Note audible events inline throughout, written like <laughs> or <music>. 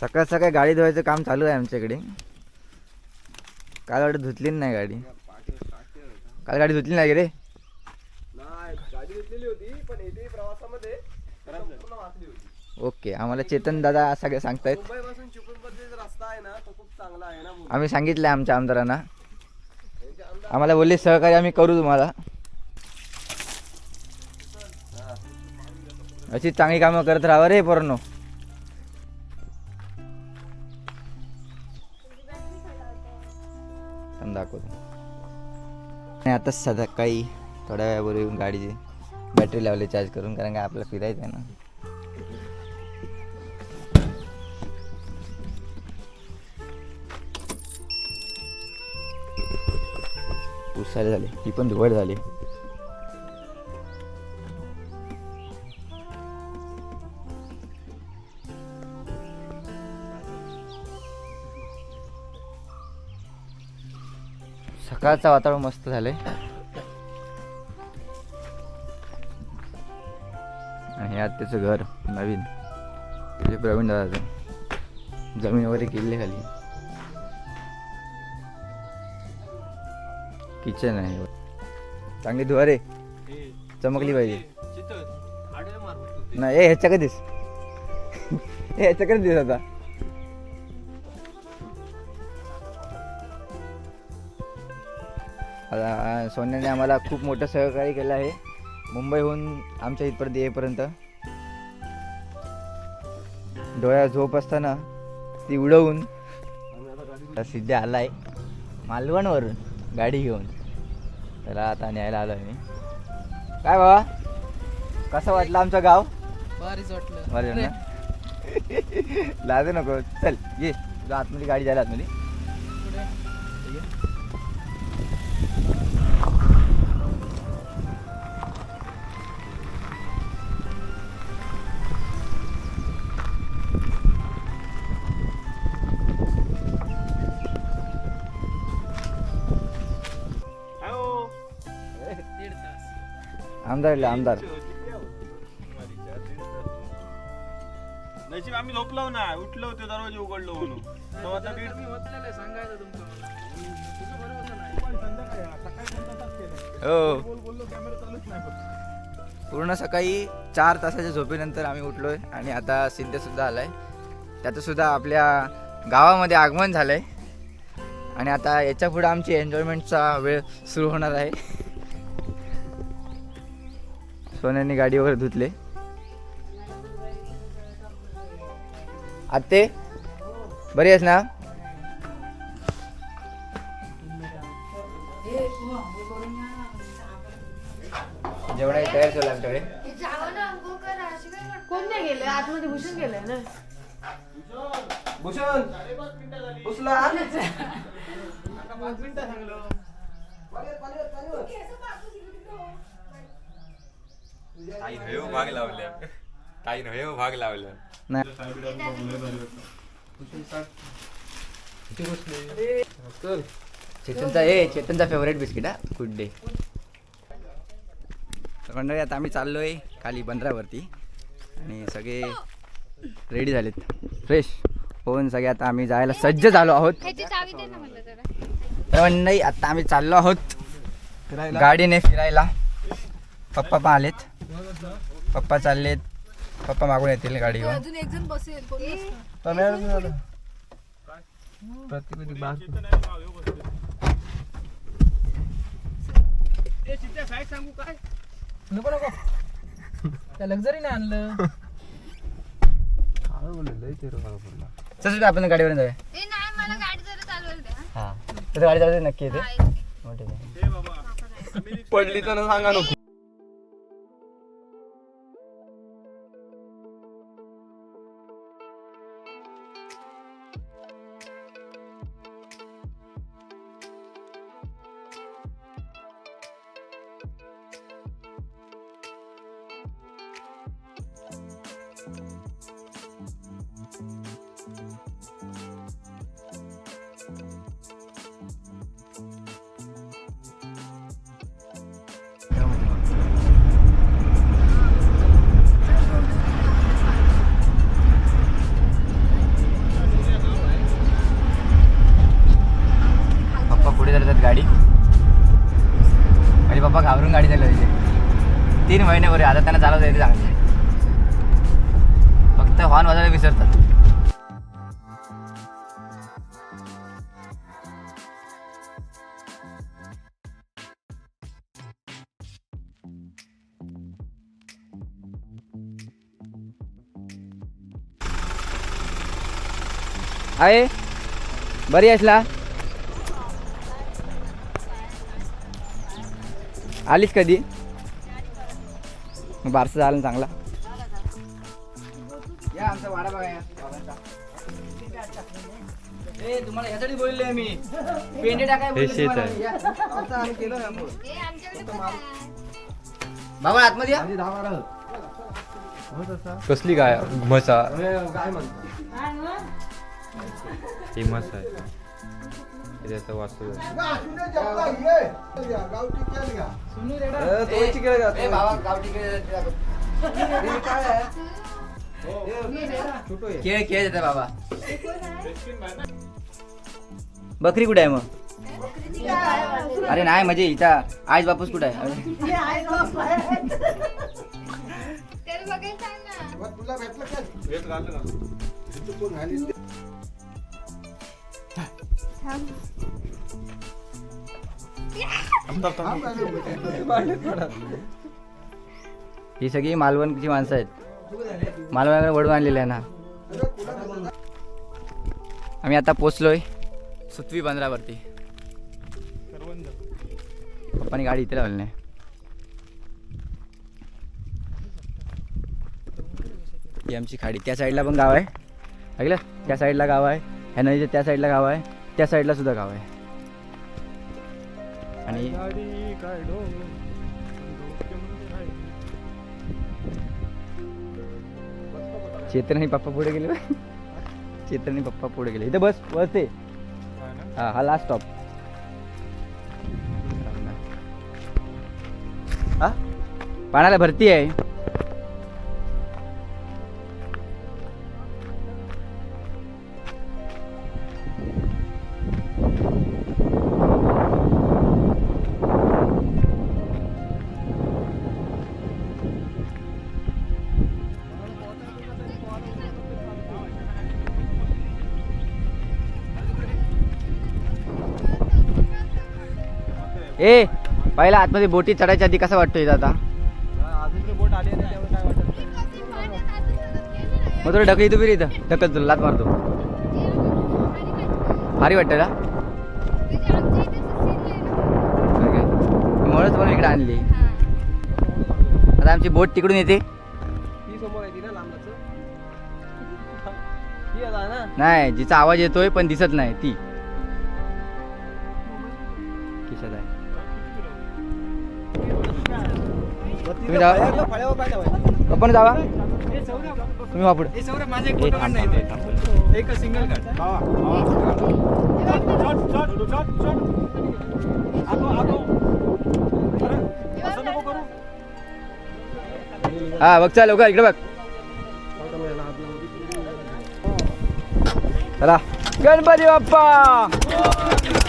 सकाळ सकाळी गाडी धुवायचं काम चालू आहे आमच्याकडे. काल वाटत धुतली नाही गाडी. काल गाडी धुतली नाही रे. ओके आम्हाला चेतन दादा सगळे सांगतायत. आम्ही सांगितलं आमच्या आमदारांना. आम्हाला बोलले सहकार्य आम्ही करू तुम्हाला. अशी चांगली कामं करत राहा रे पोरांनो. थांब दाखवतो. आणि आता सकाळी थोड्या वेळापूर्वी येऊन गाडीची बॅटरी लावली चार्ज करून कारण काय आपल्याला फिरायचं आहे ना. उसाले झाली ती पण धुवड झाली. सकाळचं वातावरण मस्त झालंय. आणि हे त्याचं घर नवीन. म्हणजे प्रवीण दादाचं. जमीन वगैरे केली खाली. किचन आहे. चांगली धुवा रे चमकली पाहिजे. नाही ह्याच्या कधीच ह्याच्या कधी दिस आता. सोन्याने आम्हाला खूप मोठं सहकार्य केलं आहे. मुंबईहून आमच्या इथपर्यंत येईपर्यंत. डोळ्यात झोप असताना ती उडवून आता सिद्ध्या आलाय. मालवणवरून गाडी घेऊन. त्याला आता न्यायला आलो मी. काय बाबा कसं वाटलं आमचं गाव? वाटलं. बरं <laughs> लाजू नको. चल ये. तुझ्या आतमध्ये गाडी जायला आतमध्ये. आमदार इले, आमदार. नशीब आम्ही झोपलो ना उठलो होतो दरवाजे उघडलो म्हणून. तेव्हा दीड हो. बोललो कॅमेरा चालूच नाही पूर्ण सकाळी चार तासाच्या झोपेनंतर आम्ही उठलोय आणि आता सिद्ध सुद्धा आलाय. त्याचं सुद्धा आपल्या गावामध्ये आगमन झालंय. आणि आता याच्यापुढे आमची एन्जॉयमेंटचा वेळ सुरू होणार आहे. सोन्याने गाडी वगैरे धुतले. आत्ते? बरी आहेस ना? जेवणाची तयार चालू आमच्याकडे. कोण नाही गेलं? आतमध्ये भूषण गेलंय ना. भूषण! <laughs> उचला. भाग लावल्या ताई नयो भाग लावल्या नाही. चेतनचा ए चेतनचा फेवरेट बिस्किट हा? गुड डे तर मंडळी आता आम्ही चाललोय खाली बंदरावरती. आणि सगळे रेडी झालेत. फ्रेश होऊन सगळे आता आम्ही जायला सज्ज झालो आहोत. ह्याची चावी दे ना मला जरा. तर मंडळी आता आम्ही चाललो आहोत गाडीने फिरायला. पप्पा पण आलेत. पप्पा चाललेत. पप्पा मागून येतील गाडी घेऊन अजून एक जण बसेल. कोण सांगू काय? नको नको. त्या लक्झरी नाही आणलं. तसं आपण गाडीवर जाऊया. ए नाही मला गाडी जरा चालवायला द्या. हां. तसं गाडी चालवते नक्की येते हा, येते. हो, ठीक आहे पडली तर सांगा नको. तीन महिने बरे आता त्यांना चालवता येते चांगलं. फक्त हॉर्न वाजायला विसरतात. आहे बरी असला आलीस कधी बारसं झालं ना चांगला या आमचा वाडा बघा या बाबांचा. ए तुम्हाला यासाठी बोलले मी पेंडे टाकाय बोलले शेत तुम्हाला. आहे. या. आमचं आम्ही केलं ना मग. ए, आमच्याकडे पण आहे. बाबा आतमध्ये या कसली काय म्हसा काय म्हणतो ही म्हस आहे बाबा गावठी खेळ काय आहे? छोटो आहे. खेळ खेळ येते बाबा. बकरी कुठे आहे मग? अरे नाही म्हणजे इथं आईच बापूस कुठे आहे? अरे. त्याला बघायला सांग ना. तुला भेटलं काय पडा. ही सगळी मालवणची माणसं आहेत. मालवणाकडे वडून आणलेली आहे ना. आम्ही आता पोचलोय सुतवी बंदरावरती. पप्पानी गाडी इथे लावली नाही. ही आमची खाडी. त्या साईडला पण गाव आहे. ऐकलं त्या साईडला गाव आहे. ह्या नदीच्या त्या साईडला गाव आहे. त्या साईडला सुद्धा गाव आहे. आणि आहे. चेतन आणि पप्पा पुढे गेले चेतन आणि पप्पा पुढे गेले. इथे बस बस ते? हा हा लास्ट स्टॉप हा? पाण्याला भरती आहे. ए पहिला आतमध्ये बोटी चढायच्या आधी कसा वाटतो इथं आता बोट आली मग थोडं ढकली तू बी इथं. ढकल तुला लात मारतो. भारी वाटतं ना? म्हणूनच म्हणून इकडे आणली. आता आमची बोट तिकडून येते. नाही जिचा आवाज येतोय पण दिसत नाही ती. खिशात आहे. तुम्ही जावा. आपण जावा. तुम्ही वा पुढे ए, थांब, थांब, थांब. एक सिंगल हा बघ चाल इकडे बघ. चला. गणपती बाप्पा!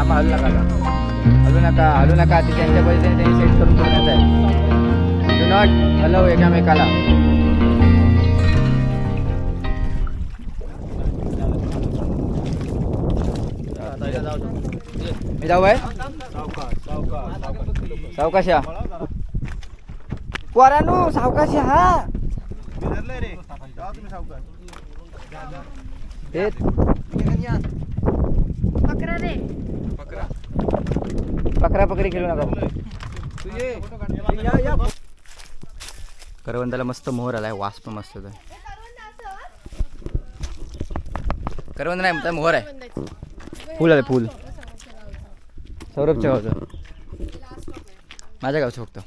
थांबा हलू नका आता. हलू नका हलू नका. ते त्यांच्या पद्धतीने त्यांनी सेट करून ठेवण्यात आहे. Do not हलव एकामेकाला. मी जाऊ आहे सावकाशा पोरानू सावकाशी हा. रे जावा पकरा रे. पकरा पकडी खेळू नका. करवंदाला मस्त मोहर आलाय वास पण मस्त करवंद नाही म्हणता मोहर आहे. फुल आलं फुल. सौरभच्या गावचं. माझ्या गावचं फक्त ए,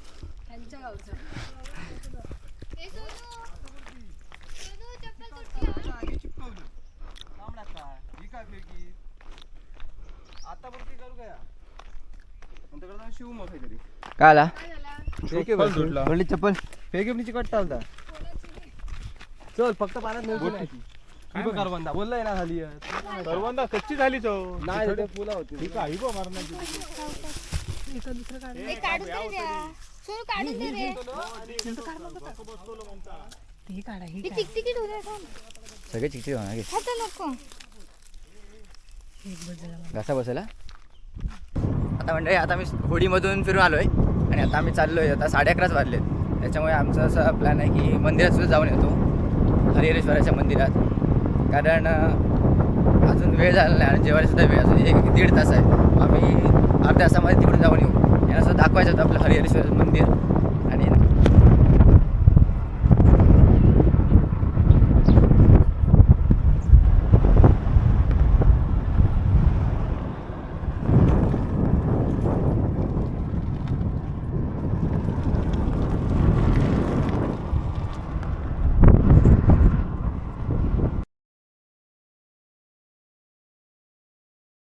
सोनू. सोनू, चप्पल तुटली हा. आता बघ ते करू काय नंतर करता शिव मग काहीतरी काय आला. बोलली चप्पल. फेकेपणीची कट्टा होता चल फक्त पाण्यात करवंदा बोललाय ना खाली. करवंदा कच्ची झाली तो. नाही ते फुला होती. ठीक आहे ही थांब. सगळे चिकचिक होणार घासा बसायला आता म्हणजे आता मी होडीमधून फिरून आलो आहे आणि आता आम्ही चाललो आहे आता साडे अकराच वाजलेत. त्याच्यामुळे आमचा असा प्लॅन आहे की मंदिरात सुद्धा जाऊन येतो. हरिहरेश्वराच्या मंदिरात. कारण अजून वेळ झाला नाही आणि जेवायलासुद्धा वेळ अजून एक दीड तास आहे. आम्ही अर्ध्या तासामध्ये तिकडून जाऊन येऊ. यांना सुद्धा दाखवायचं होतं आपलं हरिहरेश्वर मंदिर.